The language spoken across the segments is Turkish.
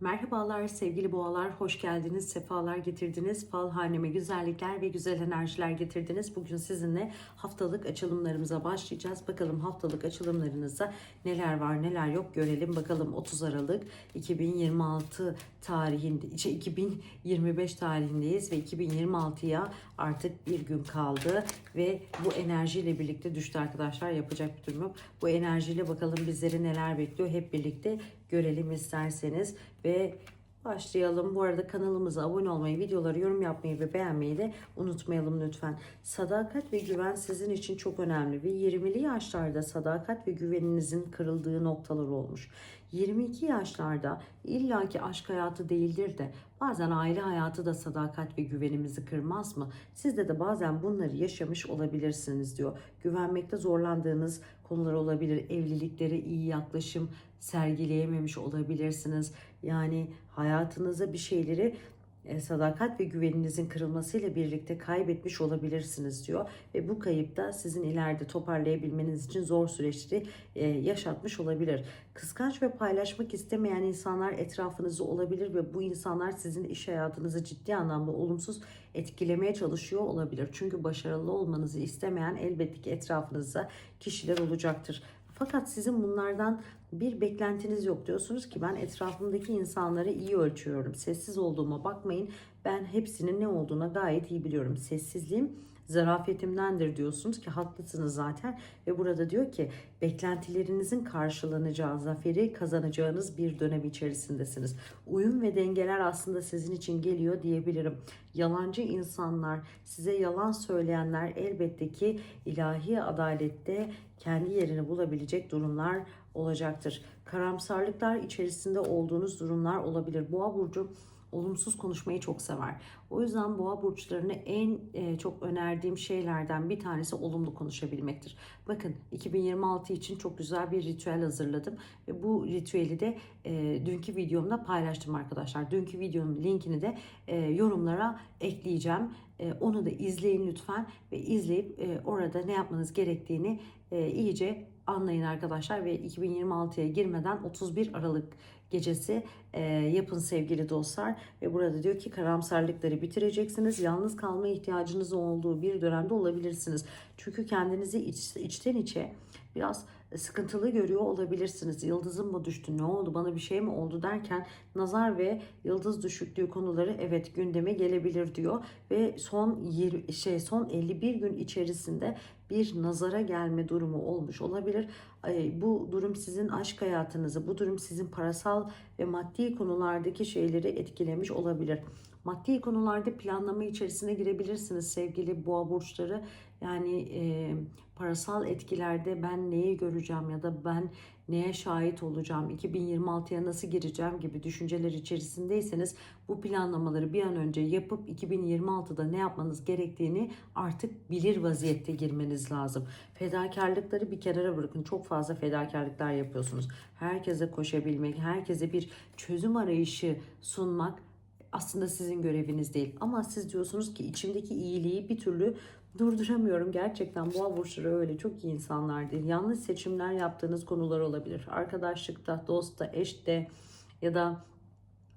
Merhabalar sevgili boğalar, hoş geldiniz, sefalar getirdiniz. Fal haneme güzellikler ve güzel enerjiler getirdiniz. Bugün sizinle haftalık açılımlarımıza başlayacağız. Bakalım haftalık açılımlarınızda neler var neler yok görelim. Bakalım 30 Aralık 2026 tarihinde, şey, 2025 tarihindeyiz ve 2026'ya artık bir gün kaldı ve bu enerjiyle birlikte düştü arkadaşlar. Yapacak bir durum yok. Bu enerjiyle bakalım bizleri neler bekliyor hep birlikte görelim isterseniz ve başlayalım. Bu arada kanalımıza abone olmayı, videoları yorum yapmayı ve beğenmeyi de unutmayalım lütfen. Sadakat ve güven sizin için çok önemli ve 20'li yaşlarda sadakat ve güveninizin kırıldığı noktalar olmuş. 22 yaşlarda illaki aşk hayatı değildir de bazen aile hayatı da sadakat ve güvenimizi kırmaz mı? Sizde de bazen bunları yaşamış olabilirsiniz diyor. Güvenmekte zorlandığınız konular olabilir. Evliliklere iyi yaklaşım sergileyememiş olabilirsiniz. Yani hayatınıza bir şeyleri sadakat ve güveninizin kırılmasıyla birlikte kaybetmiş olabilirsiniz diyor. Ve bu kayıp da sizin ileride toparlayabilmeniz için zor süreçleri e, yaşatmış olabilir. Kıskanç ve paylaşmak istemeyen insanlar etrafınızda olabilir ve bu insanlar sizin iş hayatınızı ciddi anlamda olumsuz etkilemeye çalışıyor olabilir. Çünkü başarılı olmanızı istemeyen elbette ki etrafınızda kişiler olacaktır. Fakat sizin bunlardan bir beklentiniz yok diyorsunuz ki ben etrafımdaki insanları iyi ölçüyorum. Sessiz olduğuma bakmayın. Ben hepsinin ne olduğuna gayet iyi biliyorum. Sessizliğim zarafetimdendir diyorsunuz ki haklısınız zaten ve burada diyor ki beklentilerinizin karşılanacağı zaferi kazanacağınız bir dönem içerisindesiniz. Uyum ve dengeler aslında sizin için geliyor diyebilirim. Yalancı insanlar, size yalan söyleyenler elbette ki ilahi adalette kendi yerini bulabilecek durumlar olacaktır. Karamsarlıklar içerisinde olduğunuz durumlar olabilir. Boğa burcu olumsuz konuşmayı çok sever. O yüzden boğa burçlarını en e, çok önerdiğim şeylerden bir tanesi olumlu konuşabilmektir. Bakın 2026 için çok güzel bir ritüel hazırladım ve bu ritüeli de e, dünkü videomda paylaştım arkadaşlar. Dünkü videonun linkini de e, yorumlara ekleyeceğim. E, onu da izleyin lütfen ve izleyip e, orada ne yapmanız gerektiğini e, iyice anlayın arkadaşlar ve 2026'ya girmeden 31 Aralık gecesi e, yapın sevgili dostlar ve burada diyor ki karamsarlıkları bitireceksiniz yalnız kalma ihtiyacınız olduğu bir dönemde olabilirsiniz çünkü kendinizi iç, içten içe biraz sıkıntılı görüyor olabilirsiniz. Yıldızım mı düştü? Ne oldu? Bana bir şey mi oldu derken nazar ve yıldız düşüklüğü konuları evet gündeme gelebilir diyor ve son 20, şey son 51 gün içerisinde bir nazara gelme durumu olmuş olabilir. Bu durum sizin aşk hayatınızı, bu durum sizin parasal ve maddi konulardaki şeyleri etkilemiş olabilir. Maddi konularda planlama içerisine girebilirsiniz sevgili boğa burçları. Yani e, parasal etkilerde ben neyi göreceğim ya da ben neye şahit olacağım, 2026'ya nasıl gireceğim gibi düşünceler içerisindeyseniz bu planlamaları bir an önce yapıp 2026'da ne yapmanız gerektiğini artık bilir vaziyette girmeniz lazım. Fedakarlıkları bir kenara bırakın. Çok fazla fedakarlıklar yapıyorsunuz. Herkese koşabilmek, herkese bir çözüm arayışı sunmak aslında sizin göreviniz değil. Ama siz diyorsunuz ki içimdeki iyiliği bir türlü durduramıyorum. Gerçekten boğa burçları öyle çok iyi insanlar değil. Yanlış seçimler yaptığınız konular olabilir. Arkadaşlıkta, dostta, eşte ya da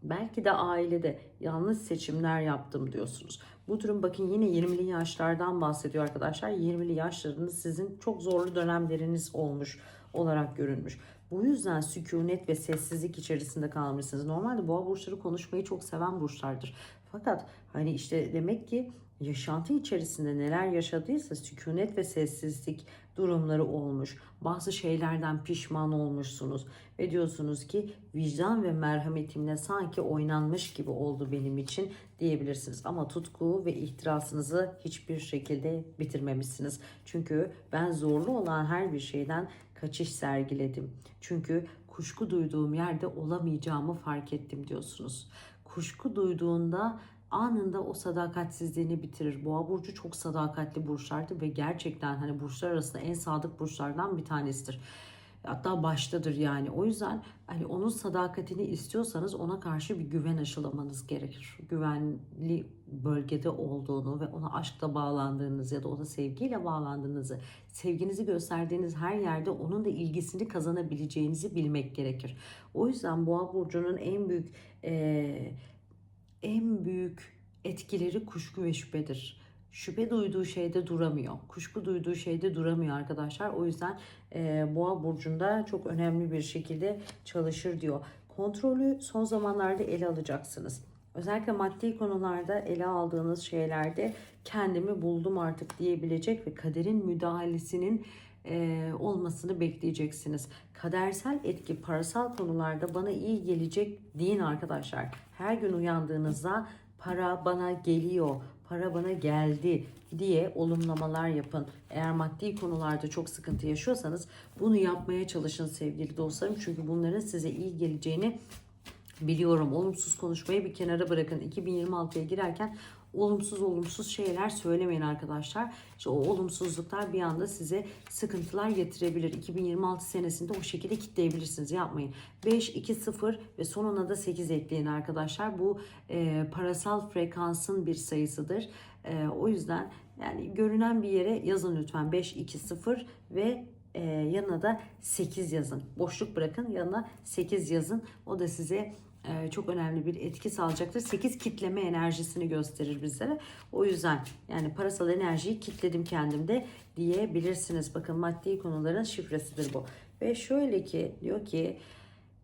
belki de ailede yanlış seçimler yaptım diyorsunuz. Bu durum bakın yine 20'li yaşlardan bahsediyor arkadaşlar. 20'li yaşlarınız sizin çok zorlu dönemleriniz olmuş olarak görünmüş. Bu yüzden sükunet ve sessizlik içerisinde kalmışsınız. Normalde boğa burçları konuşmayı çok seven burçlardır. Fakat hani işte demek ki yaşantı içerisinde neler yaşadıysa sükunet ve sessizlik durumları olmuş. Bazı şeylerden pişman olmuşsunuz ve diyorsunuz ki vicdan ve merhametimle sanki oynanmış gibi oldu benim için diyebilirsiniz. Ama tutku ve ihtirasınızı hiçbir şekilde bitirmemişsiniz. Çünkü ben zorlu olan her bir şeyden kaçış sergiledim. Çünkü kuşku duyduğum yerde olamayacağımı fark ettim diyorsunuz. Kuşku duyduğunda anında o sadakatsizliğini bitirir. Boğa burcu çok sadakatli burçlardı ve gerçekten hani burçlar arasında en sadık burçlardan bir tanesidir. Hatta baştadır yani. O yüzden hani onun sadakatini istiyorsanız ona karşı bir güven aşılamanız gerekir. Güvenli bölgede olduğunu ve ona aşkla bağlandığınız ya da ona sevgiyle bağlandığınızı, sevginizi gösterdiğiniz her yerde onun da ilgisini kazanabileceğinizi bilmek gerekir. O yüzden Boğa burcunun en büyük eee, en büyük etkileri kuşku ve şüphedir. Şüphe duyduğu şeyde duramıyor. Kuşku duyduğu şeyde duramıyor arkadaşlar. O yüzden e, Boğa burcunda çok önemli bir şekilde çalışır diyor. Kontrolü son zamanlarda ele alacaksınız. Özellikle maddi konularda ele aldığınız şeylerde kendimi buldum artık diyebilecek ve kaderin müdahalesinin e, olmasını bekleyeceksiniz. Kadersel etki parasal konularda bana iyi gelecek deyin arkadaşlar. Her gün uyandığınızda para bana geliyor, para bana geldi diye olumlamalar yapın. Eğer maddi konularda çok sıkıntı yaşıyorsanız bunu yapmaya çalışın sevgili dostlarım. Çünkü bunların size iyi geleceğini biliyorum. Olumsuz konuşmayı bir kenara bırakın. 2026'ya girerken olumsuz olumsuz şeyler söylemeyin arkadaşlar. İşte o olumsuzluklar bir anda size sıkıntılar getirebilir. 2026 senesinde o şekilde kitleyebilirsiniz. Yapmayın. 5, 2, 0 ve sonuna da 8 ekleyin arkadaşlar. Bu e, parasal frekansın bir sayısıdır. E, o yüzden yani görünen bir yere yazın lütfen. 5, 2, 0 ve e, yanına da 8 yazın. Boşluk bırakın yanına 8 yazın. O da size çok önemli bir etki sağlayacaktır. 8 kitleme enerjisini gösterir bizlere. O yüzden yani parasal enerjiyi kitledim kendimde diyebilirsiniz. Bakın maddi konuların şifresidir bu. Ve şöyle ki diyor ki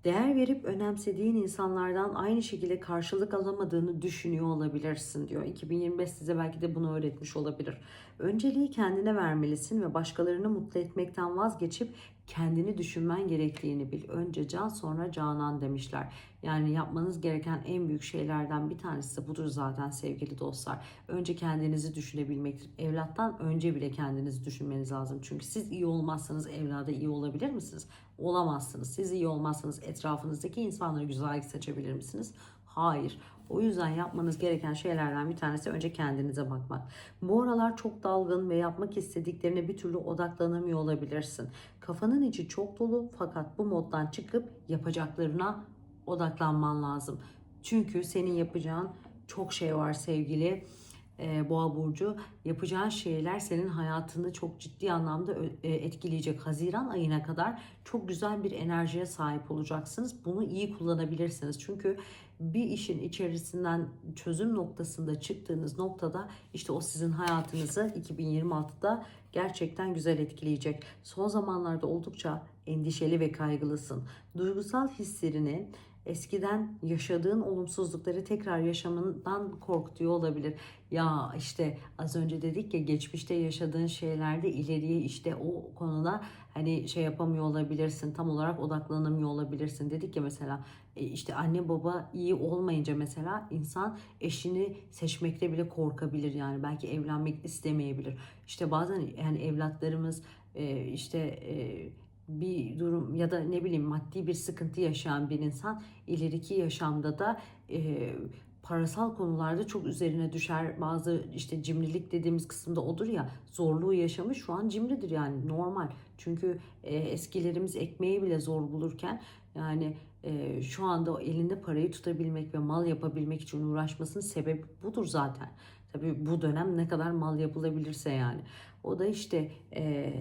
değer verip önemsediğin insanlardan aynı şekilde karşılık alamadığını düşünüyor olabilirsin diyor. 2025 size belki de bunu öğretmiş olabilir. Önceliği kendine vermelisin ve başkalarını mutlu etmekten vazgeçip kendini düşünmen gerektiğini bil. Önce can sonra canan demişler. Yani yapmanız gereken en büyük şeylerden bir tanesi budur zaten sevgili dostlar. Önce kendinizi düşünebilmektir. Evlattan önce bile kendinizi düşünmeniz lazım. Çünkü siz iyi olmazsanız evlada iyi olabilir misiniz? Olamazsınız. Siz iyi olmazsanız etrafınızdaki insanlara güzellik seçebilir misiniz? Hayır. O yüzden yapmanız gereken şeylerden bir tanesi önce kendinize bakmak. Bu aralar çok dalgın ve yapmak istediklerine bir türlü odaklanamıyor olabilirsin. Kafanın içi çok dolu fakat bu moddan çıkıp yapacaklarına odaklanman lazım. Çünkü senin yapacağın çok şey var sevgili Boğa burcu yapacağın şeyler senin hayatını çok ciddi anlamda e, etkileyecek. Haziran ayına kadar çok güzel bir enerjiye sahip olacaksınız. Bunu iyi kullanabilirsiniz. Çünkü bir işin içerisinden çözüm noktasında çıktığınız noktada işte o sizin hayatınızı 2026'da gerçekten güzel etkileyecek. Son zamanlarda oldukça endişeli ve kaygılısın. Duygusal hislerini eskiden yaşadığın olumsuzlukları tekrar yaşamından korkutuyor olabilir. Ya işte az önce dedik ya geçmişte yaşadığın şeylerde ileriye işte o konuda hani şey yapamıyor olabilirsin. Tam olarak odaklanamıyor olabilirsin. Dedik ya mesela e, işte anne baba iyi olmayınca mesela insan eşini seçmekte bile korkabilir yani belki evlenmek istemeyebilir. İşte bazen yani evlatlarımız e, işte e, bir durum ya da ne bileyim maddi bir sıkıntı yaşayan bir insan ileriki yaşamda da e, parasal konularda çok üzerine düşer. Bazı işte cimrilik dediğimiz kısımda odur ya zorluğu yaşamış şu an cimridir yani normal. Çünkü e, eskilerimiz ekmeği bile zor bulurken yani e, şu anda elinde parayı tutabilmek ve mal yapabilmek için uğraşmasının sebebi budur zaten. Tabii bu dönem ne kadar mal yapılabilirse yani. O da işte e,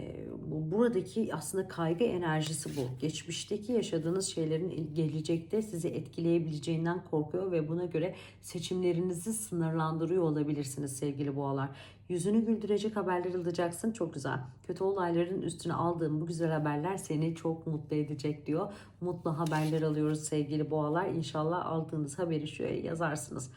bu, buradaki aslında kaygı enerjisi bu. Geçmişteki yaşadığınız şeylerin gelecekte sizi etkileyebileceğinden korkuyor ve buna göre seçimlerinizi sınırlandırıyor olabilirsiniz sevgili boğalar. Yüzünü güldürecek haberler alacaksın çok güzel. Kötü olayların üstüne aldığın bu güzel haberler seni çok mutlu edecek diyor. Mutlu haberler alıyoruz sevgili boğalar. İnşallah aldığınız haberi şöyle yazarsınız.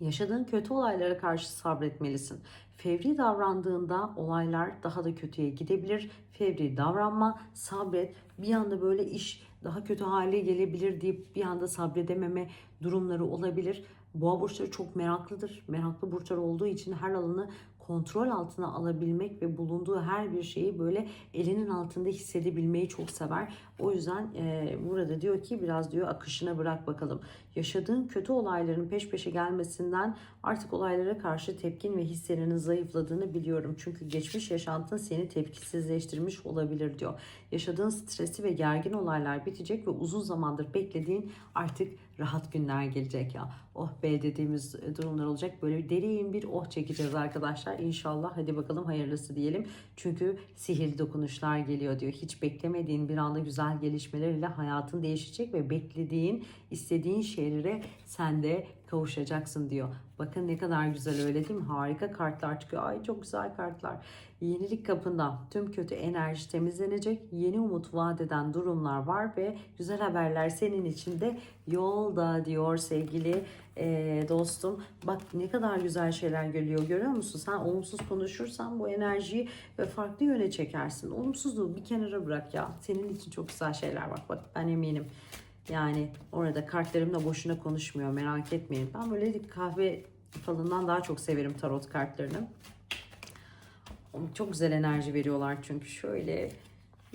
Yaşadığın kötü olaylara karşı sabretmelisin. Fevri davrandığında olaylar daha da kötüye gidebilir. Fevri davranma, sabret. Bir anda böyle iş daha kötü hale gelebilir deyip bir anda sabredememe durumları olabilir. Boğa burçları çok meraklıdır. Meraklı burçlar olduğu için her alanı kontrol altına alabilmek ve bulunduğu her bir şeyi böyle elinin altında hissedebilmeyi çok sever. O yüzden e, burada diyor ki biraz diyor akışına bırak bakalım. Yaşadığın kötü olayların peş peşe gelmesinden artık olaylara karşı tepkin ve hislerinin zayıfladığını biliyorum. Çünkü geçmiş yaşantın seni tepkisizleştirmiş olabilir diyor. Yaşadığın stresli ve gergin olaylar bitecek ve uzun zamandır beklediğin artık rahat günler gelecek ya. Oh be dediğimiz durumlar olacak. Böyle bir derin bir oh çekeceğiz arkadaşlar. İnşallah hadi bakalım hayırlısı diyelim. Çünkü sihirli dokunuşlar geliyor diyor. Hiç beklemediğin bir anda güzel gelişmeler ile hayatın değişecek ve beklediğin, istediğin şeylere sen de kavuşacaksın diyor. Bakın ne kadar güzel öyle değil mi? Harika kartlar çıkıyor. Ay çok güzel kartlar. Yenilik kapında tüm kötü enerji temizlenecek. Yeni umut vaat eden durumlar var ve güzel haberler senin için de yolda diyor sevgili eee, dostum. Bak ne kadar güzel şeyler geliyor görüyor musun? Sen olumsuz konuşursan bu enerjiyi ve farklı yöne çekersin. Olumsuzluğu bir kenara bırak ya. Senin için çok güzel şeyler var. Bak ben eminim. Yani orada kartlarımla boşuna konuşmuyor merak etmeyin. Ben böyle kahve falından daha çok severim tarot kartlarını. Çok güzel enerji veriyorlar çünkü şöyle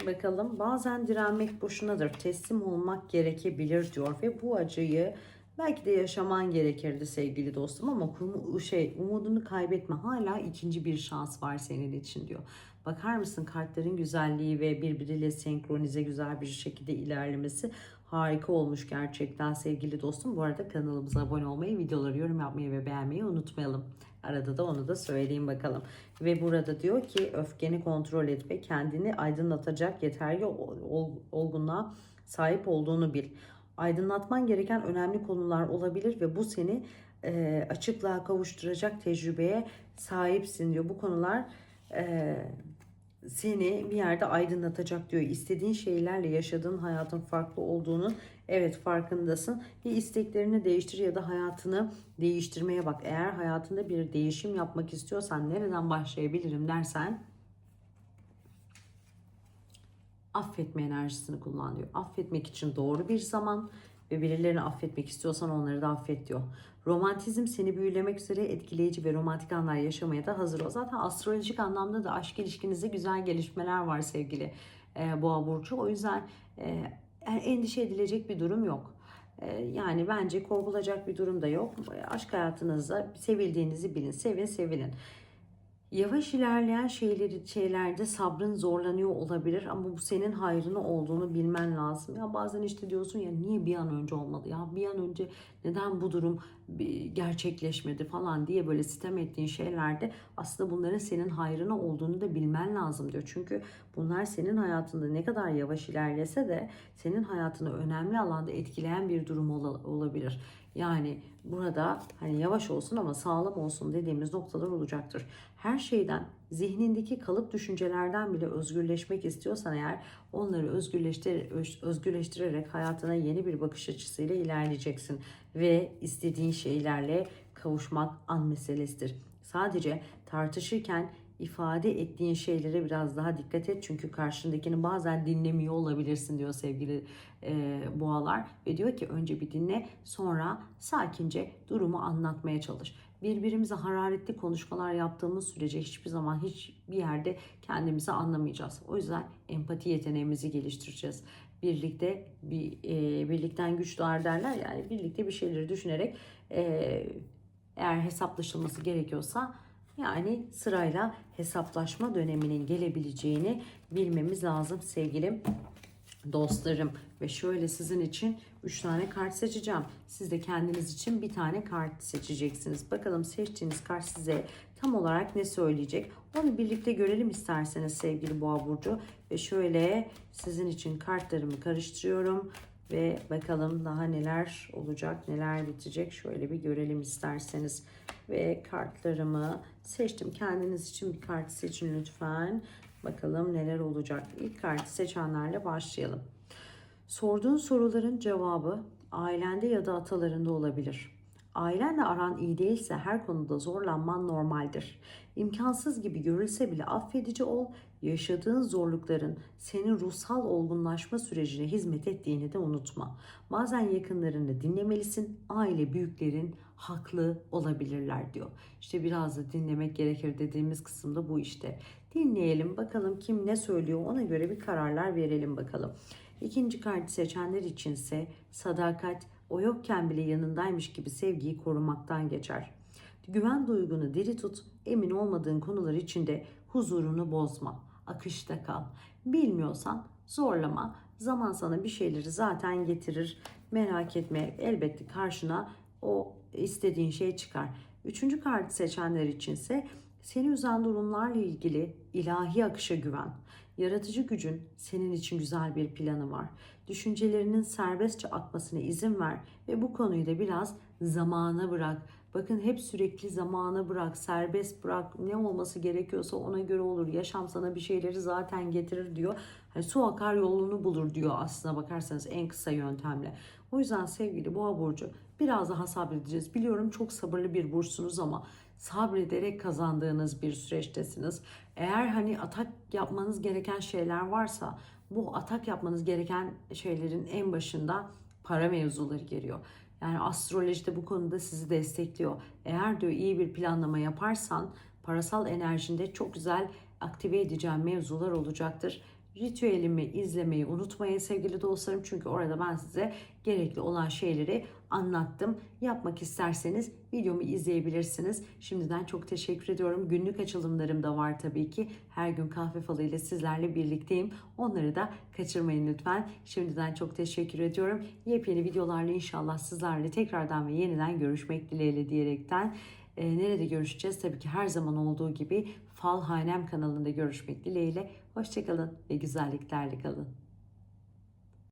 bakalım bazen direnmek boşunadır teslim olmak gerekebilir diyor ve bu acıyı belki de yaşaman gerekirdi sevgili dostum ama kumu- şey umudunu kaybetme hala ikinci bir şans var senin için diyor. Bakar mısın kartların güzelliği ve birbiriyle senkronize güzel bir şekilde ilerlemesi harika olmuş gerçekten sevgili dostum. Bu arada kanalımıza abone olmayı, videoları yorum yapmayı ve beğenmeyi unutmayalım. Arada da onu da söyleyeyim bakalım. Ve burada diyor ki öfkeni kontrol et ve kendini aydınlatacak yeterli ol- ol- olgunluğa sahip olduğunu bil. Aydınlatman gereken önemli konular olabilir ve bu seni e, açıklığa kavuşturacak tecrübeye sahipsin diyor. Bu konular e, seni bir yerde aydınlatacak diyor. İstediğin şeylerle yaşadığın hayatın farklı olduğunu evet farkındasın. Bir isteklerini değiştir ya da hayatını değiştirmeye bak. Eğer hayatında bir değişim yapmak istiyorsan nereden başlayabilirim dersen affetme enerjisini kullan diyor. Affetmek için doğru bir zaman ve birilerini affetmek istiyorsan onları da affet diyor. Romantizm seni büyülemek üzere etkileyici ve romantik anlar yaşamaya da hazır ol. Zaten astrolojik anlamda da aşk ilişkinizde güzel gelişmeler var sevgili e, Boğa Burcu. O yüzden e, endişe edilecek bir durum yok. E, yani bence korkulacak bir durum da yok. Aşk hayatınızda sevildiğinizi bilin. Sevin, sevilin. Yavaş ilerleyen şeyleri şeylerde sabrın zorlanıyor olabilir ama bu senin hayrına olduğunu bilmen lazım. Ya bazen işte diyorsun ya niye bir an önce olmadı ya bir an önce neden bu durum gerçekleşmedi falan diye böyle sitem ettiğin şeylerde aslında bunların senin hayrına olduğunu da bilmen lazım diyor. Çünkü bunlar senin hayatında ne kadar yavaş ilerlese de senin hayatını önemli alanda etkileyen bir durum ola- olabilir. Yani burada hani yavaş olsun ama sağlam olsun dediğimiz noktalar olacaktır. Her şeyden zihnindeki kalıp düşüncelerden bile özgürleşmek istiyorsan eğer onları özgürleştir öz- özgürleştirerek hayatına yeni bir bakış açısıyla ilerleyeceksin ve istediğin şeylerle kavuşmak an meselesidir. Sadece tartışırken ifade ettiğin şeylere biraz daha dikkat et çünkü karşındakini bazen dinlemiyor olabilirsin diyor sevgili e, boğalar ve diyor ki önce bir dinle sonra sakince durumu anlatmaya çalış. Birbirimize hararetli konuşmalar yaptığımız sürece hiçbir zaman hiçbir yerde kendimizi anlamayacağız. O yüzden empati yeteneğimizi geliştireceğiz. Birlikte bir e, birlikten güç doğar derler yani birlikte bir şeyleri düşünerek e, eğer hesaplaşılması gerekiyorsa yani sırayla hesaplaşma döneminin gelebileceğini bilmemiz lazım sevgili dostlarım. Ve şöyle sizin için 3 tane kart seçeceğim. Siz de kendiniz için bir tane kart seçeceksiniz. Bakalım seçtiğiniz kart size tam olarak ne söyleyecek? Onu birlikte görelim isterseniz sevgili Boğa Burcu. Ve şöyle sizin için kartlarımı karıştırıyorum. Ve bakalım daha neler olacak, neler bitecek. Şöyle bir görelim isterseniz. Ve kartlarımı seçtim. Kendiniz için bir kart seçin lütfen. Bakalım neler olacak. İlk kartı seçenlerle başlayalım. Sorduğun soruların cevabı ailende ya da atalarında olabilir. Ailenle aran iyi değilse her konuda zorlanman normaldir. İmkansız gibi görülse bile affedici ol, yaşadığın zorlukların senin ruhsal olgunlaşma sürecine hizmet ettiğini de unutma. Bazen yakınlarını dinlemelisin, aile büyüklerin haklı olabilirler diyor. İşte biraz da dinlemek gerekir dediğimiz kısımda bu işte. Dinleyelim bakalım kim ne söylüyor ona göre bir kararlar verelim bakalım. İkinci kartı seçenler içinse sadakat o yokken bile yanındaymış gibi sevgiyi korumaktan geçer. Güven duygunu diri tut, emin olmadığın konular içinde huzurunu bozma, akışta kal. Bilmiyorsan zorlama, zaman sana bir şeyleri zaten getirir. Merak etme, elbette karşına o istediğin şey çıkar. Üçüncü kartı seçenler içinse seni üzen durumlarla ilgili ilahi akışa güven. Yaratıcı gücün senin için güzel bir planı var. Düşüncelerinin serbestçe akmasına izin ver ve bu konuyu da biraz zamana bırak. Bakın hep sürekli zamana bırak, serbest bırak. Ne olması gerekiyorsa ona göre olur. Yaşam sana bir şeyleri zaten getirir diyor. Hani su akar yolunu bulur diyor aslına bakarsanız en kısa yöntemle. O yüzden sevgili boğa burcu biraz daha sabredeceğiz. Biliyorum çok sabırlı bir burçsunuz ama sabrederek kazandığınız bir süreçtesiniz. Eğer hani atak yapmanız gereken şeyler varsa bu atak yapmanız gereken şeylerin en başında para mevzuları geliyor. Yani astrolojide bu konuda sizi destekliyor. Eğer diyor iyi bir planlama yaparsan parasal enerjinde çok güzel aktive edeceğin mevzular olacaktır. Ritüelimi izlemeyi unutmayın sevgili dostlarım. Çünkü orada ben size gerekli olan şeyleri anlattım. Yapmak isterseniz videomu izleyebilirsiniz. Şimdiden çok teşekkür ediyorum. Günlük açılımlarım da var tabii ki. Her gün kahve falı ile sizlerle birlikteyim. Onları da kaçırmayın lütfen. Şimdiden çok teşekkür ediyorum. Yepyeni videolarla inşallah sizlerle tekrardan ve yeniden görüşmek dileğiyle diyerekten e, nerede görüşeceğiz? Tabii ki her zaman olduğu gibi Fal Hanem kanalında görüşmek dileğiyle. Hoşçakalın ve güzelliklerle kalın.